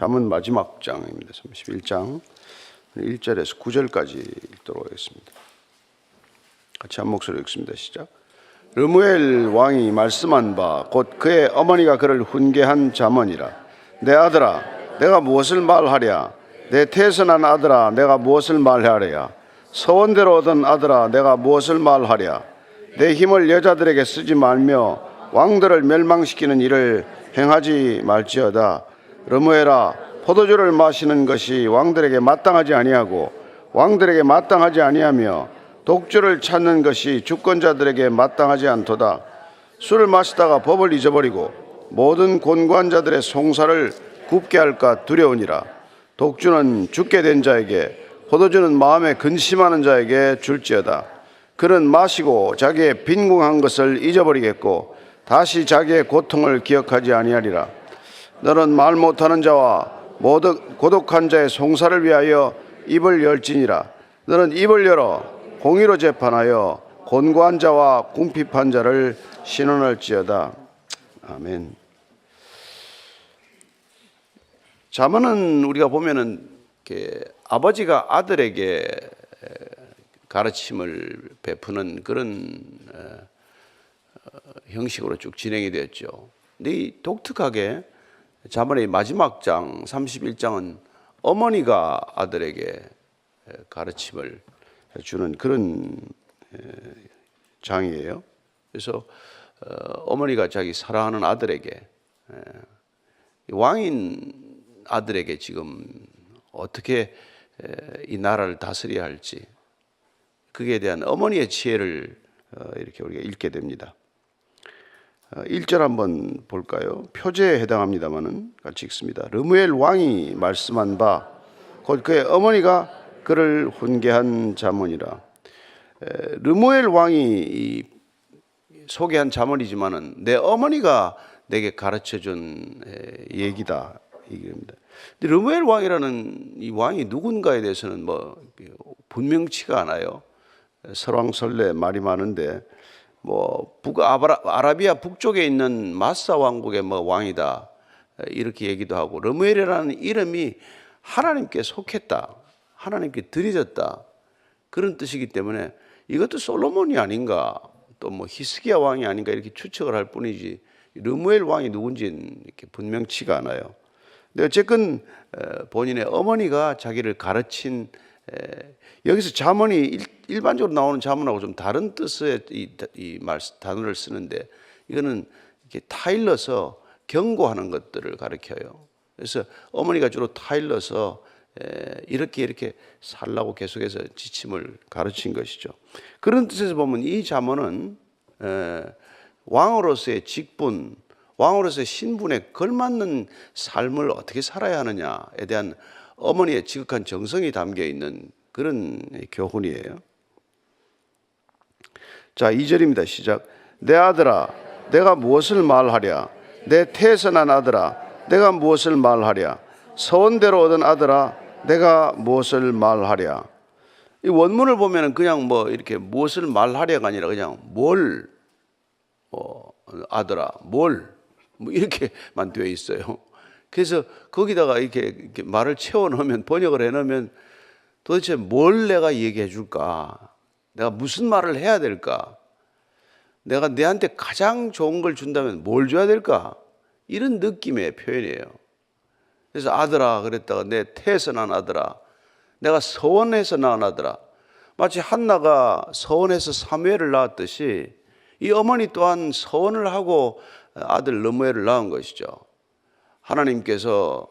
잠언 마지막 장입니다. 31장 1절에서 9절까지 읽도록 하겠습니다. 같이 한 목소리 읽습니다. 시작. 르무엘 왕이 말씀한 바 곧 그의 어머니가 그를 훈계한 잠언이라 내 아들아 내가 무엇을 말하랴 내 태선한 아들아 내가 무엇을 말하랴 서원대로 얻은 아들아 내가 무엇을 말하랴 내 힘을 여자들에게 쓰지 말며 왕들을 멸망시키는 일을 행하지 말지어다 르무엘아 포도주를 마시는 것이 왕들에게 마땅하지 아니하고 왕들에게 마땅하지 아니하며 독주를 찾는 것이 주권자들에게 마땅하지 않도다. 술을 마시다가 법을 잊어버리고 모든 곤고한 송사를 굽게 할까 두려우니라. 독주는 죽게 된 자에게 포도주는 마음에 근심하는 자에게 줄지어다. 그는 마시고 자기의 빈궁한 것을 잊어버리겠고 다시 자기의 고통을 기억하지 아니하리라. 너는 말 못하는 자와 모든 고독한 자의 송사를 위하여 입을 열지니라. 너는 입을 열어 공의로 재판하여 곤고한 자와 궁핍한 자를 신원할지어다. 아멘. 자문은 우리가 보면은 아버지가 아들에게 가르침을 베푸는 그런 어, 형식으로 쭉 진행이 되었죠. 근데 이 독특하게 자문의 마지막 장 31장은 어머니가 아들에게 가르침을 주는 그런 장이에요. 그래서 어, 어머니가 자기 사랑하는 아들에게 왕인 아들에게 지금 어떻게 이 나라를 다스려야 할지 그에 대한 어머니의 지혜를 어, 이렇게 우리가 읽게 됩니다. 1절 한번 볼까요? 표제에 해당합니다만은 같이 읽습니다. 르무엘 왕이 말씀한 바 곧 그의 어머니가 그를 훈계한 자문이라. 르무엘 왕이 소개한 자문이지만은 내 어머니가 내게 가르쳐 준 얘기다 이겁니다. 근데 르무엘 왕이라는 이 왕이 누군가에 대해서는 뭐 분명치가 않아요. 설왕설래 말이 많은데 뭐북 아라비아 북쪽에 있는 마사 왕국의 뭐 왕이다 이렇게 얘기도 하고 르무엘이라는 이름이 하나님께 속했다. 하나님께 드려졌다. 그런 뜻이기 때문에 이것도 솔로몬이 아닌가 또 뭐 히스기야 왕이 아닌가 이렇게 추측을 할 뿐이지 르무엘 왕이 누군지는 이렇게 분명치가 않아요. 근데 어쨌건 본인의 어머니가 자기를 가르친 여기서 자문이 일 반적으로 나오는 자문하고 좀 다른 뜻의 이, 이 말, 단어를 쓰는데 이거는 이렇게 타일러서 경고하는 것들을 가르쳐요. 그래서 어머니가 주로 타일러서 이렇게 이렇게 살라고 계속해서 지침을 가르친 것이죠. 그런 뜻에서 보면 이 잠언은 왕으로서의 직분, 왕으로서의 신분에 걸맞는 삶을 어떻게 살아야 하느냐에 대한 어머니의 지극한 정성이 담겨 있는 그런 교훈이에요. 자, 2절입니다. 시작. 내 아들아, 내가 무엇을 말하랴? 내 태선한 아들아, 내가 무엇을 말하랴? 서원대로 얻은 아들아, 내가 무엇을 말하랴? 이 원문을 보면은 그냥 뭐 이렇게 무엇을 말하랴가 아니라 그냥 뭘, 어, 아들아, 뭘, 뭐 이렇게만 되어 있어요. 그래서 거기다가 이렇게, 이렇게 말을 채워 넣으면 번역을 해 놓으면 도대체 뭘 내가 얘기해 줄까? 내가 무슨 말을 해야 될까? 내가 내한테 가장 좋은 걸 준다면 뭘 줘야 될까? 이런 느낌의 표현이에요. 그래서 아들아 그랬다가 내 태선한 아들아 내가 서원에서 낳은 아들아 마치 한나가 서원에서 사무엘을 낳았듯이 이 어머니 또한 서원을 하고 아들 너무엘을 낳은 것이죠. 하나님께서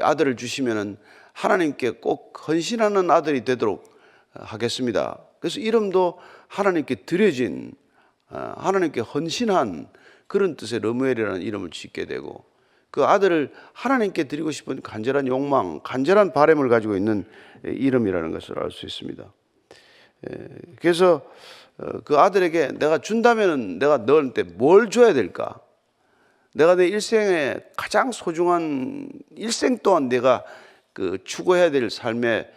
아들을 주시면은 하나님께 꼭 헌신하는 아들이 되도록 하겠습니다. 그래서 이름도 하나님께 드려진 하나님께 헌신한 그런 뜻의 러무엘이라는 이름을 짓게 되고 그 아들을 하나님께 드리고 싶은 간절한 욕망, 간절한 바램을 가지고 있는 이름이라는 것을 알 수 있습니다. 그래서 어, 그 아들에게 내가 준다면 내가 너한테 뭘 줘야 될까? 내가 내 일생에 가장 소중한 일생 동안 내가 그 추구해야 될 삶의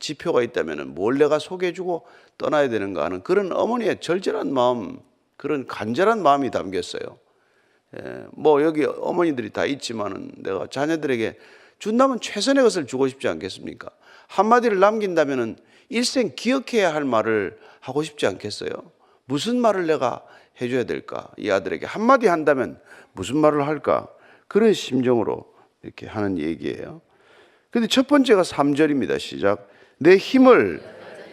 지표가 있다면 뭘 내가 소개해주고 떠나야 되는가 하는 그런 어머니의 절절한 마음, 그런 간절한 마음이 담겼어요. 뭐 여기 어머니들이 다 있지만은 내가 자녀들에게 준다면 최선의 것을 주고 싶지 않겠습니까? 한마디를 남긴다면은 일생 기억해야 할 말을 하고 싶지 않겠어요? 무슨 말을 내가 해줘야 될까? 이 아들에게 한마디 한다면 무슨 말을 할까? 그런 심정으로 이렇게 하는 얘기예요. 근데 첫 번째가 3절입니다. 시작. 내 힘을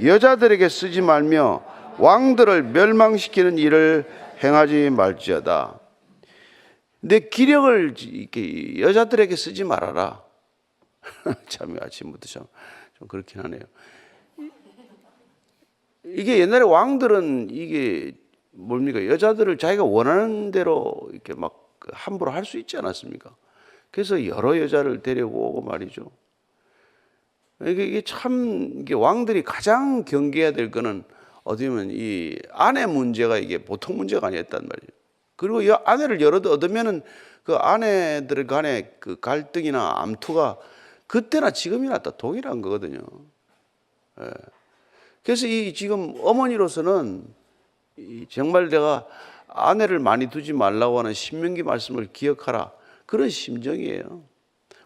여자들에게 쓰지 말며 왕들을 멸망시키는 일을 행하지 말지어다. 내 기력을 이렇게 여자들에게 쓰지 말아라. 참 아침부터 좀, 좀 그렇긴 하네요. 이게 옛날에 왕들은 이게 뭡니까 여자들을 자기가 원하는 대로 이렇게 막그 함부로 할 수 있지 않았습니까? 그래서 여러 여자를 데려오고 말이죠. 이게, 참 이게 왕들이 가장 경계해야 될 거는 어떻게 보면 이 아내 문제가 이게 보통 문제가 아니었단 말이에요. 그리고 이 아내를 여러 얻으면은 그 아내들 간의 그 갈등이나 암투가 그때나 지금이나 다 동일한 거거든요. 예. 그래서 이 지금 어머니로서는 이 정말 내가 아내를 많이 두지 말라고 하는 신명기 말씀을 기억하라 그런 심정이에요.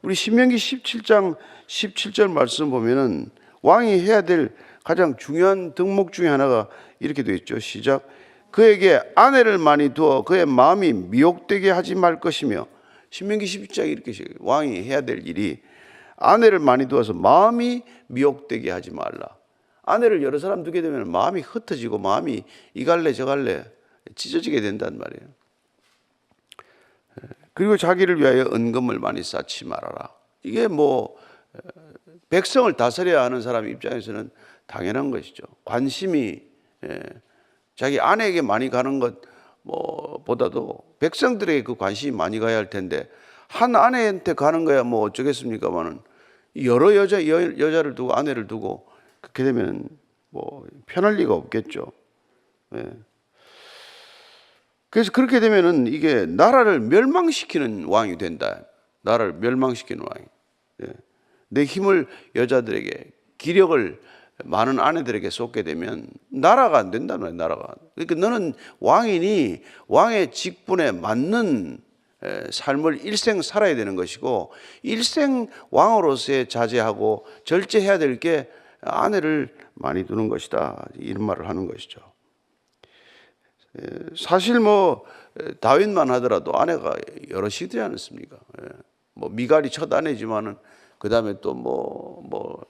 우리 신명기 17장 17절 말씀 보면은 왕이 해야 될 가장 중요한 덕목 중에 하나가 이렇게 되어 있죠. 시작. 그에게 아내를 많이 두어 그의 마음이 미혹되게 하지 말 것이며 신명기 17장 이렇게. 왕이 해야 될 일이 아내를 많이 두어서 마음이 미혹되게 하지 말라. 아내를 여러 사람 두게 되면 마음이 흩어지고 마음이 이 갈래 저 갈래 찢어지게 된단 말이에요. 그리고 자기를 위하여 은금을 많이 쌓지 말아라. 이게 뭐 백성을 다스려야 하는 사람 입장에서는 당연한 것이죠. 관심이 예, 자기 아내에게 많이 가는 것 뭐 보다도 백성들에게 그 관심이 많이 가야 할 텐데 한 아내한테 가는 거야 뭐 어쩌겠습니까만은 여러 여자 여, 여자를 두고 아내를 두고 그렇게 되면 뭐 편할 리가 없겠죠. 예. 그래서 그렇게 되면은 이게 나라를 멸망시키는 왕이 된다. 나라를 멸망시키는 왕이. 예. 내 힘을 여자들에게 기력을 많은 아내들에게 쏟게 되면 나라가 안 된다는 거예요. 나라가. 그러니까 너는 왕이니 왕의 직분에 맞는 에, 삶을 일생 살아야 되는 것이고 일생 왕으로서의 자제하고 절제해야 될 게 아내를 많이 두는 것이다. 이런 말을 하는 것이죠. 에, 사실 뭐 에, 다윗만 하더라도 아내가 여럿이 되지 않습니까? 예. 뭐 미갈이 첫 아내지만은 그 다음에 또 뭐 뭐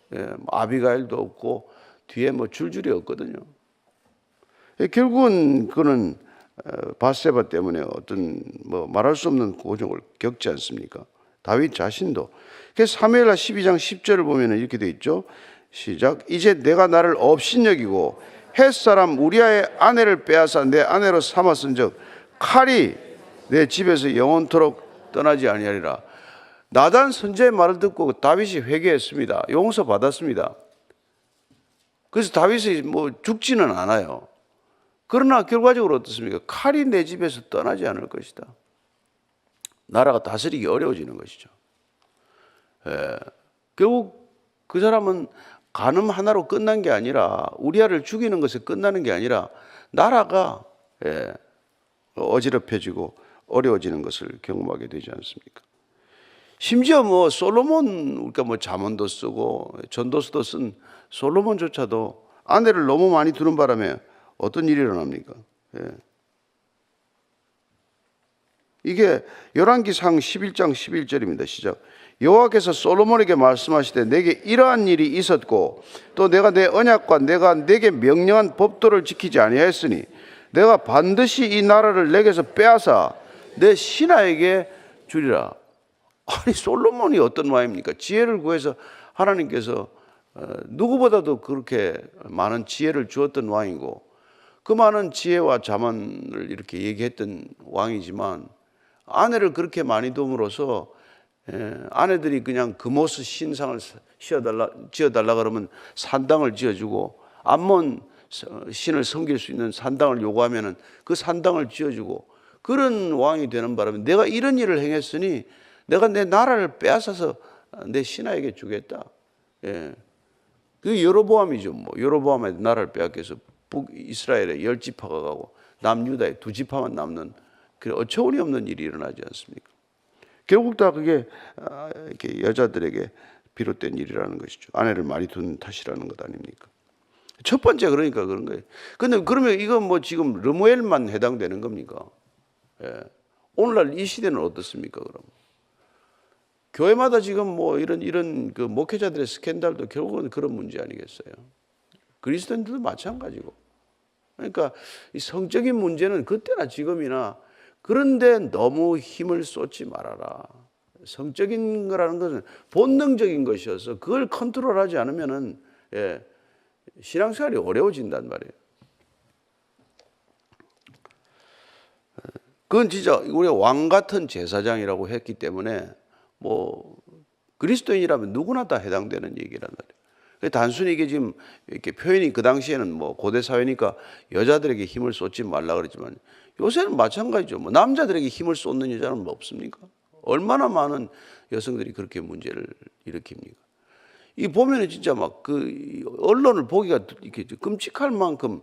아비가일도 없고 뒤에 뭐 줄줄이 없거든요. 예, 결국은 그는 어, 바세바 때문에 어떤 뭐 말할 수 없는 고정을 겪지 않습니까? 다윗 자신도. 그래서 사무엘하 12장 10절을 보면 이렇게 돼 있죠. 시작. 이제 내가 나를 업신여기고 햇 사람 우리아의 아내를 빼앗아 내 아내로 삼았은즉 칼이 내 집에서 영원토록 떠나지 아니하리라. 나단 선제의 말을 듣고 다윗이 회개했습니다. 용서 받았습니다. 그래서 다윗이 뭐 죽지는 않아요. 그러나 결과적으로 어떻습니까? 칼이 내 집에서 떠나지 않을 것이다. 나라가 다스리기 어려워지는 것이죠. 예. 결국 그 사람은 간음 하나로 끝난 게 아니라 우리아를 죽이는 것에 끝나는 게 아니라 나라가 예, 어지럽혀지고 어려워지는 것을 경험하게 되지 않습니까? 심지어 뭐 솔로몬 그러니까 뭐 잠언도 쓰고 전도서도 쓴 솔로몬조차도 아내를 너무 많이 두는 바람에 어떤 일이 일어납니까? 예. 이게 열왕기상 11장 11절입니다. 시작. 여호와께서 솔로몬에게 말씀하시되 내게 이러한 일이 있었고 또 내가 내 언약과 내가 내게 명령한 법도를 지키지 아니하였으니 내가 반드시 이 나라를 내게서 빼앗아 내 신하에게 주리라. 아니 솔로몬이 어떤 왕입니까? 지혜를 구해서 하나님께서 어, 누구보다도 그렇게 많은 지혜를 주었던 왕이고 그 많은 지혜와 자만을 이렇게 얘기했던 왕이지만 아내를 그렇게 많이 둠으로써 예, 아내들이 그냥 금오스 신상을 지어달라, 지어달라 그러면 산당을 지어주고 암몬 신을 섬길 수 있는 산당을 요구하면은 그 산당을 지어주고 그런 왕이 되는 바람에 내가 이런 일을 행했으니 내가 내 나라를 빼앗아서 내 신하에게 주겠다. 예. 그 여로보암이죠. 뭐 여로보암의 나라를 빼앗겨서 북이스라엘에 열 지파가 가고 남유다에 두 지파만 남는 그 어처구니 없는 일이 일어나지 않습니까? 결국 다 그게 아, 이렇게 여자들에게 비롯된 일이라는 것이죠. 아내를 많이 둔 탓이라는 것 아닙니까? 첫 번째 그러니까 그런 거예요. 근데 그러면 이건 뭐 지금 르무엘만 해당되는 겁니까? 예. 오늘날 이 시대는 어떻습니까? 그럼 교회마다 지금 뭐 이런 이런 그 목회자들의 스캔들도 결국은 그런 문제 아니겠어요? 그리스도인들도 마찬가지고. 그러니까 이 성적인 문제는 그때나 지금이나 그런데 너무 힘을 쏟지 말아라. 성적인 거라는 것은 본능적인 것이어서 그걸 컨트롤하지 않으면은 예, 신앙생활이 어려워진단 말이에요. 그건 진짜 우리가 왕 같은 제사장이라고 했기 때문에 뭐 그리스도인이라면 누구나 다 해당되는 얘기란 말이에요. 단순히 이게 지금 이렇게 표현이 그 당시에는 뭐 고대 사회니까 여자들에게 힘을 쏟지 말라 그랬지만 요새는 마찬가지죠. 뭐 남자들에게 힘을 쏟는 여자는 뭐 없습니까? 얼마나 많은 여성들이 그렇게 문제를 일으킵니까? 이 보면은 진짜 막 그 언론을 보기가 이렇게 끔찍할 만큼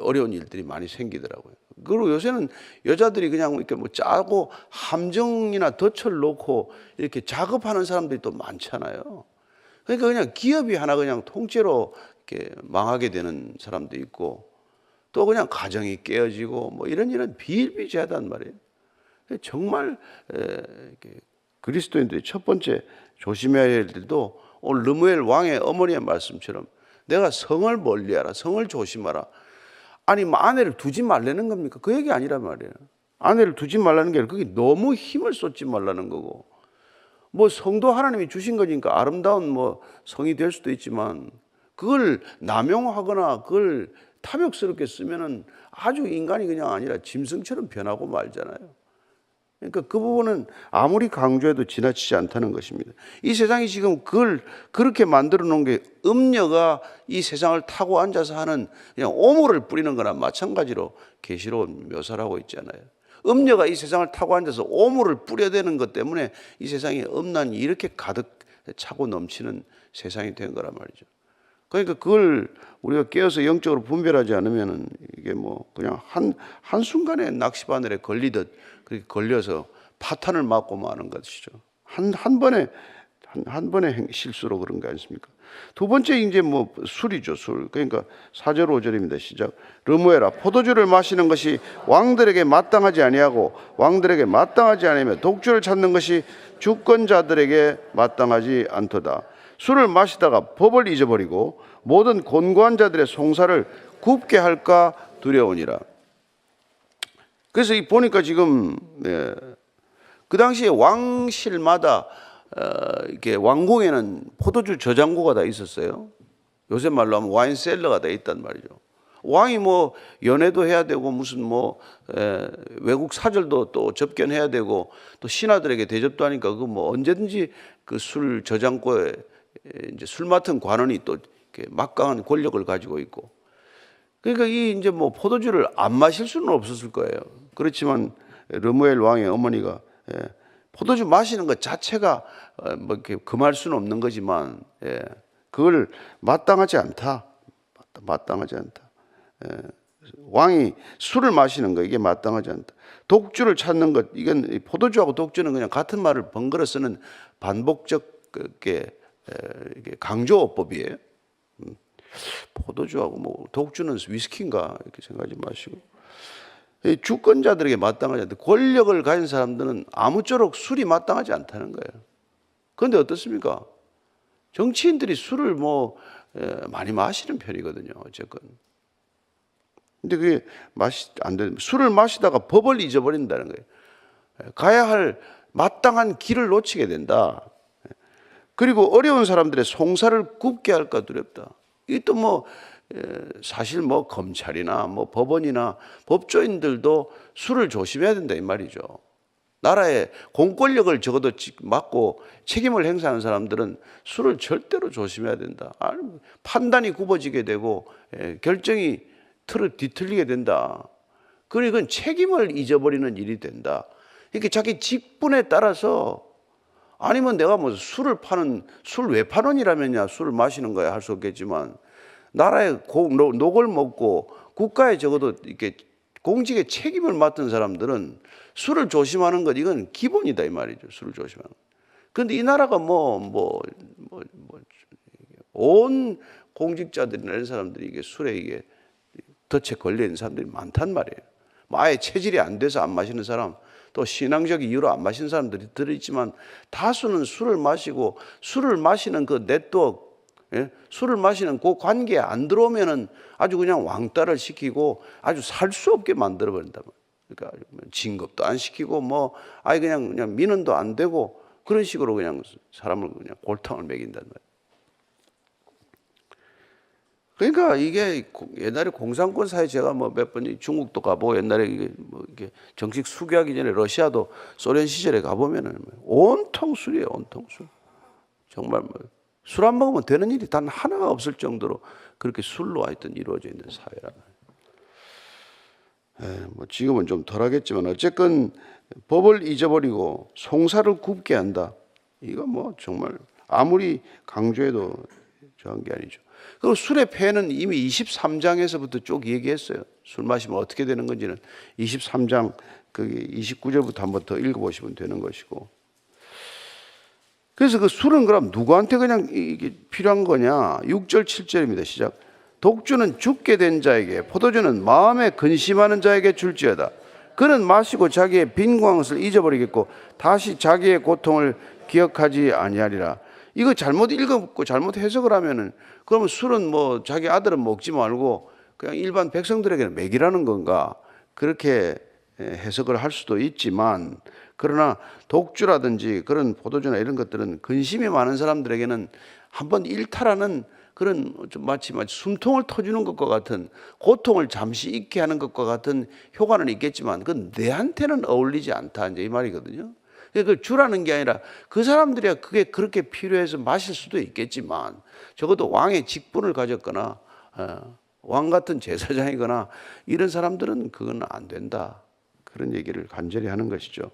어려운 일들이 많이 생기더라고요. 그리고 요새는 여자들이 그냥 이렇게 뭐 짜고 함정이나 덫을 놓고 이렇게 작업하는 사람들이 또 많잖아요. 그러니까 그냥 기업이 하나 그냥 통째로 이렇게 망하게 되는 사람도 있고 또 그냥 가정이 깨어지고 뭐 이런 일은 비일비재하단 말이에요. 정말 그리스도인들이 첫 번째 조심해야 할 일들도 오늘 르무엘 왕의 어머니의 말씀처럼 내가 성을 멀리하라, 성을 조심하라. 아니 뭐 아내를 두지 말라는 겁니까? 그 얘기 아니란 말이에요. 아내를 두지 말라는 게 아니라 그게 너무 힘을 쏟지 말라는 거고 뭐 성도 하나님이 주신 거니까 아름다운 뭐 성이 될 수도 있지만 그걸 남용하거나 그걸 탐욕스럽게 쓰면은 아주 인간이 그냥 아니라 짐승처럼 변하고 말잖아요. 그러니까 그 부분은 아무리 강조해도 지나치지 않다는 것입니다. 이 세상이 지금 그걸 그렇게 만들어 놓은 게 음녀가 이 세상을 타고 앉아서 하는 그냥 오물을 뿌리는 거나 마찬가지로 계시로 묘사를 하고 있잖아요. 음녀가 이 세상을 타고 앉아서 오물을 뿌려대는 것 때문에 이 세상에 음란이 이렇게 가득 차고 넘치는 세상이 된 거란 말이죠. 그러니까 그걸 우리가 깨어서 영적으로 분별하지 않으면은 이게 뭐 그냥 한, 한순간에 낚시바늘에 걸리듯 그렇게 걸려서 파탄을 맞고 마는 것이죠. 한, 한 번에, 한, 한 행- 실수로 그런 거 아닙니까? 두 번째 이제 뭐 술이죠, 술. 그러니까 4절 5절입니다. 시작. 르무에라 포도주를 마시는 것이 왕들에게 마땅하지 아니하고 왕들에게 마땅하지 않으며 독주를 찾는 것이 주권자들에게 마땅하지 않도다. 술을 마시다가 법을 잊어버리고 모든 곤고한 자들의 송사를 굽게 할까 두려우니라. 그래서 이 보니까 지금 예, 그 당시에 왕실마다 어, 이렇게 왕궁에는 포도주 저장고가 다 있었어요. 요새 말로 하면 와인 셀러가 다 있단 말이죠. 왕이 뭐 연애도 해야 되고 무슨 뭐 에, 외국 사절도 또 접견해야 되고 또 신하들에게 대접도 하니까 그 뭐 언제든지 그 술 저장고에 에, 이제 술 맡은 관원이 또 이렇게 막강한 권력을 가지고 있고 그러니까 이 이제 뭐 포도주를 안 마실 수는 없었을 거예요. 그렇지만 르무엘 왕의 어머니가 예, 포도주 마시는 것 자체가 어, 뭐 금할 수는 없는 거지만 예, 그걸 마땅하지 않다. 마땅하지 않다. 예, 왕이 술을 마시는 거 이게 마땅하지 않다. 독주를 찾는 것 이건 이 포도주하고 독주는 그냥 같은 말을 번갈아 쓰는 반복적 그게 에, 이게 강조어법이에요. 포도주하고 뭐 독주는 위스키인가 이렇게 생각하지 마시고 이 주권자들에게 마땅하지 않다. 권력을 가진 사람들은 아무쪼록 술이 마땅하지 않다는 거예요. 그런데 어떻습니까? 정치인들이 술을 뭐 에, 많이 마시는 편이거든요. 어쨌건. 근데 그게 마시 안 돼. 술을 마시다가 법을 잊어버린다는 거예요. 에, 가야 할 마땅한 길을 놓치게 된다. 그리고 어려운 사람들의 송사를 굽게 할까 두렵다. 이또 뭐 사실 뭐 검찰이나 뭐 법원이나 법조인들도 술을 조심해야 된다 이 말이죠. 나라의 공권력을 적어도 지- 맡고 책임을 행사하는 사람들은 술을 절대로 조심해야 된다. 뭐 판단이 굽어지게 되고 예, 결정이 틀을 뒤틀리게 된다. 그리고 그건 책임을 잊어버리는 일이 된다. 이렇게 자기 직분에 따라서 아니면 내가 뭐 술을 파는 술 외판원이라면야 술을 마시는 거야 할 수 없겠지만 나라의 녹을 먹고 국가에 적어도 이렇게 공직에 책임을 맡은 사람들은 술을 조심하는 것 이건 기본이다 이 말이죠. 술을 조심하는. 것. 그런데 이 나라가 뭐 뭐뭐뭐온 공직자들이나 이런 사람들이 이게 술에 이게 덫에 걸려 있는 사람들이 많단 말이에요. 뭐 아예 체질이 안 돼서 안 마시는 사람, 또 신앙적 이유로 안 마시는 사람들이 들어있지만 다수는 술을 마시고 술을 마시는 그 네트워크, 예? 술을 마시는 그 관계에 안 들어오면은 아주 그냥 왕따를 시키고 아주 살 수 없게 만들어 버린다. 그러니까 진급도 안 시키고 뭐 아예 그냥 그냥 민원도 안 되고 그런 식으로 그냥 사람을 그냥 골탕을 먹인단 말이에요. 그러니까 이게 옛날에 공산권 사회 제가 뭐 몇 번 중국도 가보고 옛날에 이게 뭐 이게 정식 수교하기 전에 러시아도 소련 시절에 가보면은 온통 술이에요, 온통 술. 정말 뭐 술 안 먹으면 되는 일이 단 하나가 없을 정도로 그렇게 술로 하여튼 이루어져 있는 사회라. 에, 뭐 지금은 좀 덜하겠지만 어쨌건 법을 잊어버리고 송사를 굽게 한다. 이거 뭐 정말 아무리 강조해도 저한 게 아니죠. 그리고 술의 폐해는 이미 23장에서부터 쭉 얘기했어요. 술 마시면 어떻게 되는 건지는 23장 그게 29절부터 한번 더 읽어보시면 되는 것이고. 그래서 그 술은 그럼 누구한테 그냥 이게 필요한 거냐? 6절 7절입니다. 시작. 독주는 죽게 된 자에게 포도주는 마음에 근심하는 자에게 줄지어다. 그는 마시고 자기의 빈광을 잊어버리겠고 다시 자기의 고통을 기억하지 아니하리라. 이거 잘못 읽었고 잘못 해석을 하면은 그러면 술은 뭐 자기 아들은 먹지 말고 그냥 일반 백성들에게는 먹이라는 건가 그렇게 해석을 할 수도 있지만 그러나 독주라든지 그런 포도주나 이런 것들은 근심이 많은 사람들에게는 한번 일탈하는 그런 좀 마치 마치 숨통을 터주는 것과 같은 고통을 잠시 잊게 하는 것과 같은 효과는 있겠지만 그건 내한테는 어울리지 않다 이제 이 말이거든요. 그 주라는 게 아니라 그 사람들이야 그게 그렇게 필요해서 마실 수도 있겠지만 적어도 왕의 직분을 가졌거나 어, 왕 같은 제사장이거나 이런 사람들은 그건 안 된다 그런 얘기를 간절히 하는 것이죠.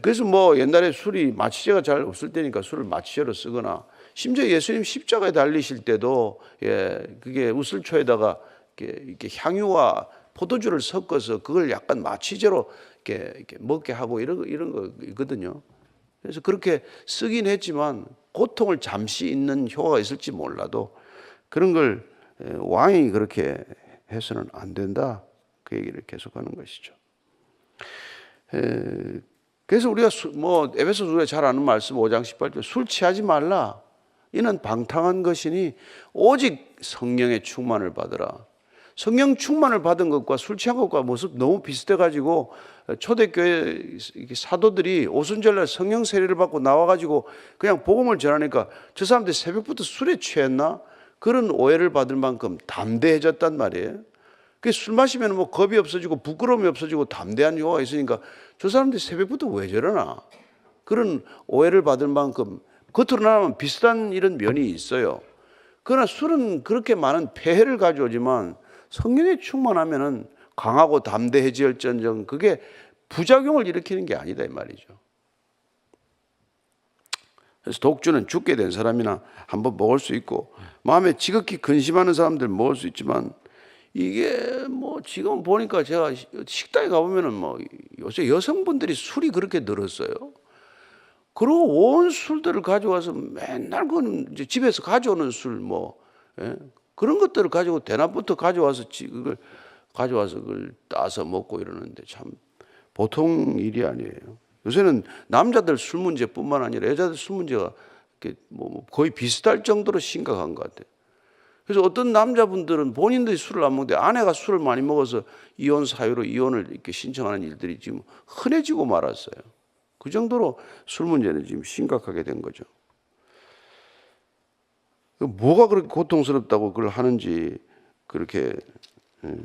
그래서 뭐 옛날에 술이 마취제가 잘 없을 때니까 술을 마취제로 쓰거나 심지어 예수님 십자가에 달리실 때도 예 그게 우슬초에다가 이렇게, 이렇게 향유와 포도주를 섞어서 그걸 약간 마취제로 이렇게, 이렇게 먹게 하고 이런 이런 거거든요. 그래서 그렇게 쓰긴 했지만 고통을 잠시 있는 효과가 있을지 몰라도 그런 걸 왕이 그렇게 해서는 안 된다. 그 얘기를 계속하는 것이죠. 그래서 우리가 뭐 에베소 우리가 잘 아는 말씀 5장 18절 술 취하지 말라. 이는 방탕한 것이니 오직 성령의 충만을 받으라. 성령 충만을 받은 것과 술 취한 것과 모습 너무 비슷해 가지고 초대교회 사도들이 오순절날 성령 세례를 받고 나와 가지고 그냥 복음을 전하니까 저 사람들 새벽부터 술에 취했나 그런 오해를 받을 만큼 담대해졌단 말이에요. 술 마시면 뭐 겁이 없어지고 부끄러움이 없어지고 담대한 요가 있으니까 저 사람들 새벽부터 왜 저러나 그런 오해를 받을 만큼 겉으로 나가면 비슷한 이런 면이 있어요. 그러나 술은 그렇게 많은 폐해를 가져오지만 성령에 충만하면은 강하고 담대해질전정 그게 부작용을 일으키는 게 아니다 이 말이죠. 그래서 독주는 죽게 된 사람이나 한번 먹을 수 있고 마음에 지극히 근심하는 사람들 먹을 수 있지만 이게 뭐 지금 보니까 제가 식당에 가보면은 뭐 요새 여성분들이 술이 그렇게 늘었어요. 그리고 온 술들을 가져와서 맨날 이제 집에서 가져오는 술 뭐 예? 그런 것들을 가지고 대낮부터 가져와서 그걸 가져와서 그걸 따서 먹고 이러는데 참 보통 일이 아니에요. 요새는 남자들 술 문제뿐만 아니라 여자들 술 문제가 뭐 거의 비슷할 정도로 심각한 것 같아요. 그래서 어떤 남자분들은 본인들이 술을 안 먹는데 아내가 술을 많이 먹어서 이혼 사유로 이혼을 이렇게 신청하는 일들이 지금 흔해지고 말았어요. 그 정도로 술 문제는 지금 심각하게 된 거죠. 뭐가 그렇게 고통스럽다고 그걸 하는지 그렇게 예.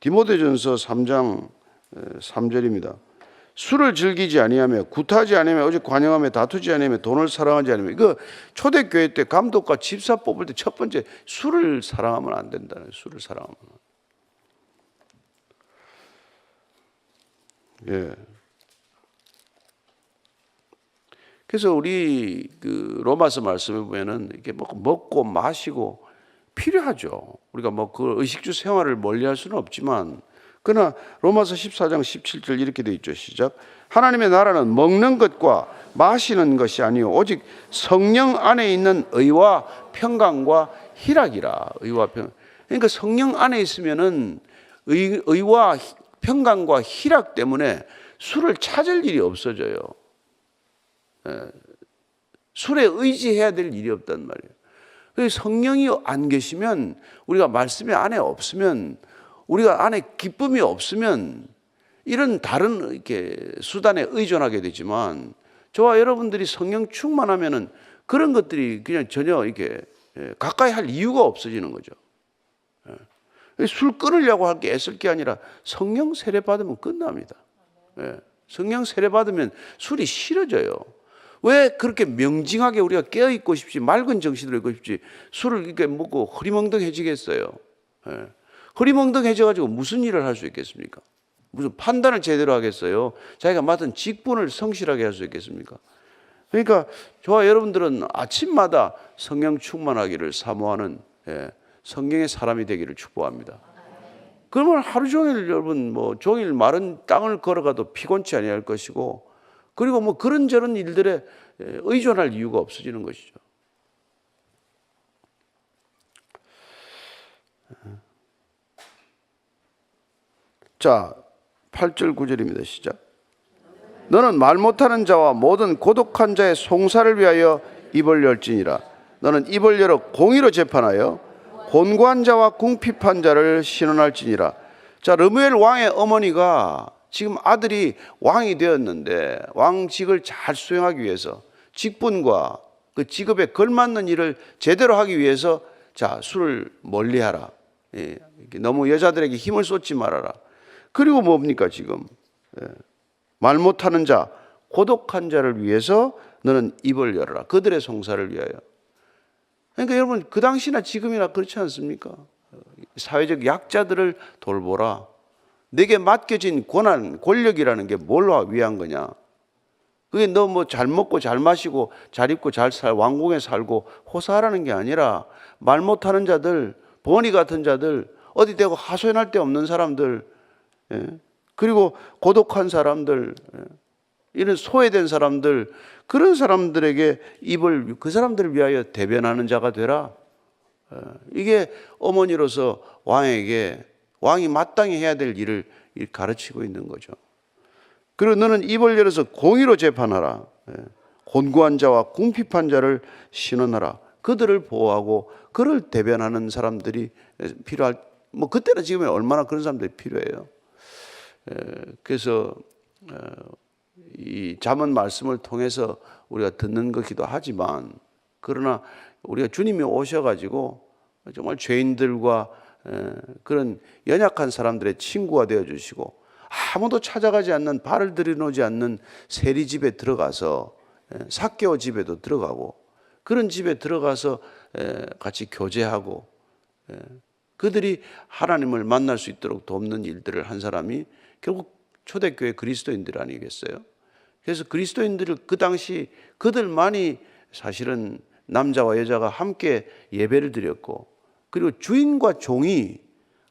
디모데전서 3장 3절입니다. 술을 즐기지 아니하며 구타지 아니하며 오직 관영하며 다투지 아니하며 돈을 사랑하지 아니하며 이거 초대교회 때 감독과 집사 뽑을 때 첫 번째 술을 사랑하면 안 된다는 술을 사랑하면 예. 그래서 우리 그 로마서 말씀에 보면은 이렇게 먹고 마시고 필요하죠. 우리가 뭐 그 의식주 생활을 멀리 할 수는 없지만 그러나 로마서 14장 17절 이렇게 돼 있죠. 시작. 하나님의 나라는 먹는 것과 마시는 것이 아니요 오직 성령 안에 있는 의와 평강과 희락이라. 의와 평. 그러니까 성령 안에 있으면은 의, 의와 희- 평강과 희락 때문에 술을 찾을 일이 없어져요. 예. 술에 의지해야 될 일이 없단 말이에요. 그래서 성령이 안 계시면 우리가 말씀이 안에 없으면 우리가 안에 기쁨이 없으면 이런 다른 이렇게 수단에 의존하게 되지만 저와 여러분들이 성령 충만하면은 그런 것들이 그냥 전혀 이렇게 예, 가까이 할 이유가 없어지는 거죠. 예. 술 끊으려고 할 게 애쓸 게 아니라 성령 세례 받으면 끝납니다. 예. 성령 세례 받으면 술이 싫어져요. 왜 그렇게 명징하게 우리가 깨어 있고 싶지 맑은 정신으로 있고 싶지 술을 이렇게 먹고 흐리멍덩해지겠어요. 예. 흐리멍덩해져 가지고 무슨 일을 할 수 있겠습니까? 무슨 판단을 제대로 하겠어요? 자기가 맡은 직분을 성실하게 할 수 있겠습니까? 그러니까 저와 여러분들은 아침마다 성령 충만하기를 사모하는 예, 성령의 사람이 되기를 축복합니다. 그러면 하루 종일 여러분 뭐 종일 마른 땅을 걸어가도 피곤치 아니할 것이고 그리고 뭐 그런저런 일들에 예, 의존할 이유가 없어지는 것이죠. 자, 8절 9절입니다. 시작. 너는 말 못하는 자와 모든 고독한 자의 송사를 위하여 입을 열지니라. 너는 입을 열어 공의로 재판하여 곤고한 자와 궁핍한 자를 신원할지니라. 자, 르무엘 왕의 어머니가 지금 아들이 왕이 되었는데 왕직을 잘 수행하기 위해서 직분과 그 직업에 걸맞는 일을 제대로 하기 위해서 자 술을 멀리하라. 예, 너무 여자들에게 힘을 쏟지 말아라. 그리고 뭡니까 지금 예, 말 못하는 자, 고독한 자를 위해서 너는 입을 열어라. 그들의 송사를 위하여. 그러니까 여러분 그 당시나 지금이나 그렇지 않습니까? 사회적 약자들을 돌보라. 내게 맡겨진 권한, 권력이라는 게 뭘로 위한 거냐? 그게 너 뭐 잘 먹고 잘 마시고 잘 입고 잘 살, 왕궁에 살고 호사하라는 게 아니라 말 못하는 자들, 번이 같은 자들, 어디 대고 하소연할 데 없는 사람들, 예? 그리고 고독한 사람들, 예? 이런 소외된 사람들, 그런 사람들에게 입을 그 사람들을 위하여 대변하는 자가 되라. 어, 이게 어머니로서 왕에게 왕이 마땅히 해야 될 일을 가르치고 있는 거죠. 그리고 너는 입을 열어서 공의로 재판하라. 예. 곤고한 자와 궁핍한 자를 신원하라. 그들을 보호하고 그를 대변하는 사람들이 필요할 뭐 그때나 지금에 얼마나 그런 사람들이 필요해요. 에, 그래서 어, 이 잠언 말씀을 통해서 우리가 듣는 것이기도 하지만 그러나 우리가 주님이 오셔가지고 정말 죄인들과 에, 그런 연약한 사람들의 친구가 되어 주시고 아무도 찾아가지 않는 발을 들여놓지 않는 세리 집에 들어가서 에, 사개오 집에도 들어가고 그런 집에 들어가서 에, 같이 교제하고 에, 그들이 하나님을 만날 수 있도록 돕는 일들을 한 사람이 결국 초대교회 그리스도인들 아니겠어요? 그래서 그리스도인들을 그 당시 그들만이 사실은 남자와 여자가 함께 예배를 드렸고 그리고 주인과 종이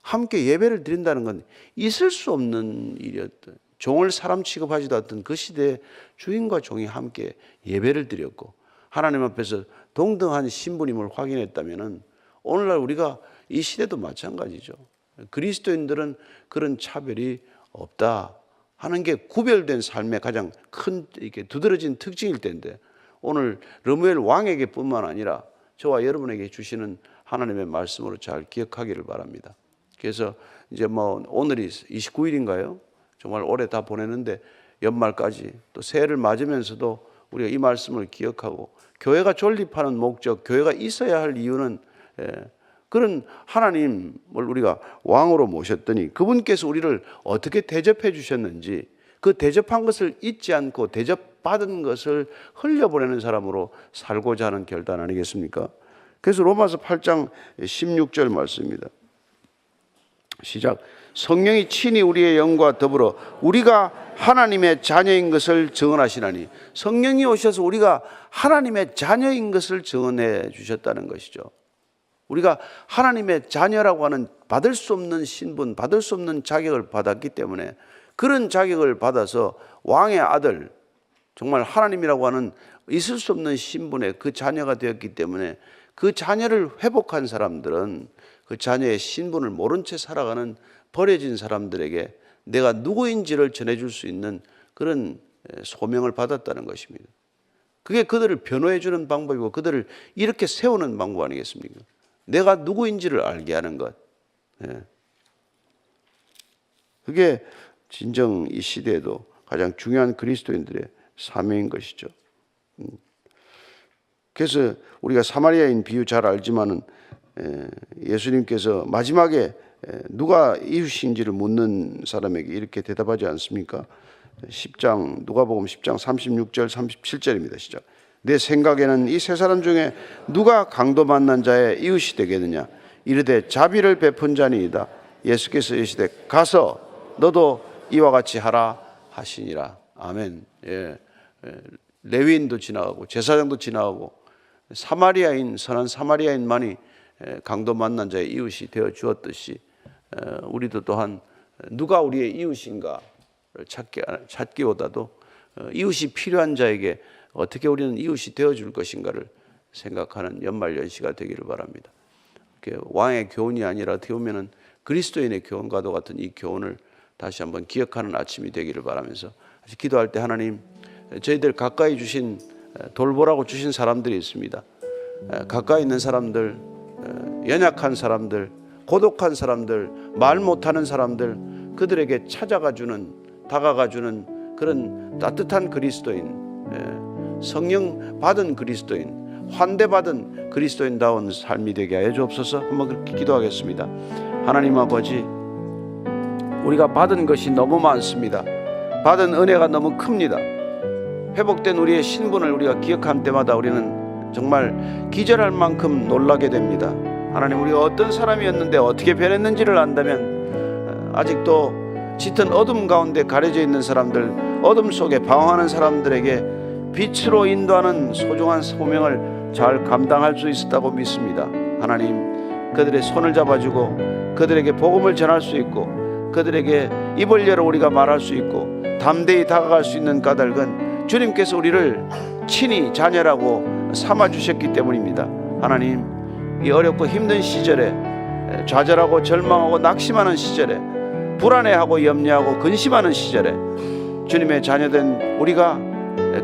함께 예배를 드린다는 건 있을 수 없는 일이었던 종을 사람 취급하지도 않던 그 시대에 주인과 종이 함께 예배를 드렸고 하나님 앞에서 동등한 신분임을 확인했다면은 오늘날 우리가 이 시대도 마찬가지죠. 그리스도인들은 그런 차별이 없다 하는 게 구별된 삶의 가장 큰 이렇게 두드러진 특징일 텐데 오늘 르무엘 왕에게뿐만 아니라 저와 여러분에게 주시는 하나님의 말씀으로 잘 기억하기를 바랍니다. 그래서 이제 뭐 오늘이 29일인가요? 정말 올해 다 보내는데 연말까지 또 새해를 맞으면서도 우리가 이 말씀을 기억하고 교회가 존립하는 목적, 교회가 있어야 할 이유는 예, 그런 하나님을 우리가 왕으로 모셨더니 그분께서 우리를 어떻게 대접해 주셨는지 그 대접한 것을 잊지 않고 대접받은 것을 흘려보내는 사람으로 살고자 하는 결단 아니겠습니까? 그래서 로마서 8장 16절 말씀입니다. 시작. 성령이 친히 우리의 영과 더불어 우리가 하나님의 자녀인 것을 증언하시나니 성령이 오셔서 우리가 하나님의 자녀인 것을 증언해 주셨다는 것이죠. 우리가 하나님의 자녀라고 하는 받을 수 없는 신분, 받을 수 없는 자격을 받았기 때문에 그런 자격을 받아서 왕의 아들, 정말 하나님이라고 하는 있을 수 없는 신분의 그 자녀가 되었기 때문에 그 자녀를 회복한 사람들은 그 자녀의 신분을 모른 채 살아가는 버려진 사람들에게 내가 누구인지를 전해줄 수 있는 그런 소명을 받았다는 것입니다. 그게 그들을 변호해 주는 방법이고 그들을 이렇게 세우는 방법 아니겠습니까? 내가 누구인지를 알게 하는 것. 예. 그게 진정 이 시대에도 가장 중요한 그리스도인들의 사명인 것이죠. 음. 그래서 우리가 사마리아인 비유 잘 알지만은 에, 예수님께서 마지막에 에, 누가 이웃인지를 묻는 사람에게 이렇게 대답하지 않습니까? 10장 누가복음 10장 36절 37절입니다. 시작. 내 생각에는 이 세 사람 중에 누가 강도 만난 자의 이웃이 되겠느냐? 이르되 자비를 베푼 자니이다. 예수께서 이르시되 가서 너도 이와 같이 하라 하시니라. 아멘. 예. 예. 레위인도 지나가고 제사장도 지나가고 사마리아인 선한 사마리아인만이 에, 강도 만난 자의 이웃이 되어 주었듯이 에, 우리도 또한 누가 우리의 이웃인가를 찾기, 찾기보다도 어, 이웃이 필요한 자에게 어떻게 우리는 이웃이 되어 줄 것인가를 생각하는 연말 연시가 되기를 바랍니다. 왕의 교훈이 아니라 어떻게 보면은 그리스도인의 교훈과도 같은 이 교훈을 다시 한번 기억하는 아침이 되기를 바라면서 기도할 때 하나님 저희들 가까이 주신 돌보라고 주신 사람들이 있습니다. 가까이 있는 사람들, 연약한 사람들, 고독한 사람들, 말 못하는 사람들, 그들에게 찾아가 주는, 다가가 주는 그런 따뜻한 그리스도인, 성령 받은 그리스도인, 환대받은 그리스도인다운 삶이 되게 하여 주옵소서. 한번 그렇게 기도하겠습니다. 하나님 아버지, 우리가 받은 것이 너무 많습니다. 받은 은혜가 너무 큽니다. 회복된 우리의 신분을 우리가 기억한 때마다 우리는 정말 기절할 만큼 놀라게 됩니다. 하나님 우리가 어떤 사람이었는데 어떻게 변했는지를 안다면 아직도 짙은 어둠 가운데 가려져 있는 사람들, 어둠 속에 방황하는 사람들에게 빛으로 인도하는 소중한 소명을 잘 감당할 수 있었다고 믿습니다. 하나님 그들의 손을 잡아주고 그들에게 복음을 전할 수 있고 그들에게 입을 열어 우리가 말할 수 있고 담대히 다가갈 수 있는 까닭은 주님께서 우리를 친히 자녀라고 삼아 주셨기 때문입니다. 하나님, 이 어렵고 힘든 시절에 좌절하고 절망하고 낙심하는 시절에 불안해하고 염려하고 근심하는 시절에 주님의 자녀된 우리가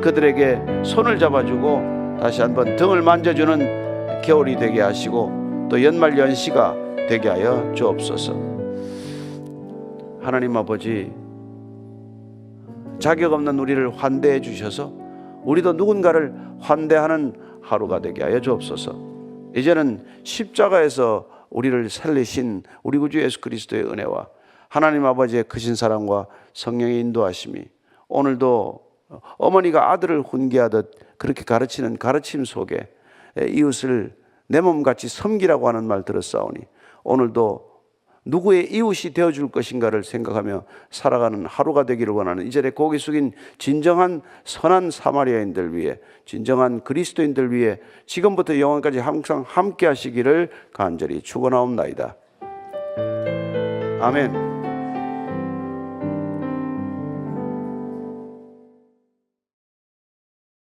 그들에게 손을 잡아주고 다시 한번 등을 만져주는 겨울이 되게 하시고 또 연말 연시가 되게 하여 주옵소서. 하나님 아버지 자격 없는 우리를 환대해 주셔서 우리도 누군가를 환대하는 하루가 되게 하여 주옵소서. 이제는 십자가에서 우리를 살리신 우리 구주 예수 그리스도의 은혜와 하나님 아버지의 크신 사랑과 성령의 인도하심이 오늘도 어머니가 아들을 훈계하듯 그렇게 가르치는 가르침 속에 이웃을 내 몸같이 섬기라고 하는 말 들었사오니 오늘도 누구의 이웃이 되어줄 것인가를 생각하며 살아가는 하루가 되기를 원하는 이 자리에 고개 숙인 진정한 선한 사마리아인들 위해 진정한 그리스도인들 위해 지금부터 영원까지 항상 함께 하시기를 간절히 축원하옵나이다. 아멘.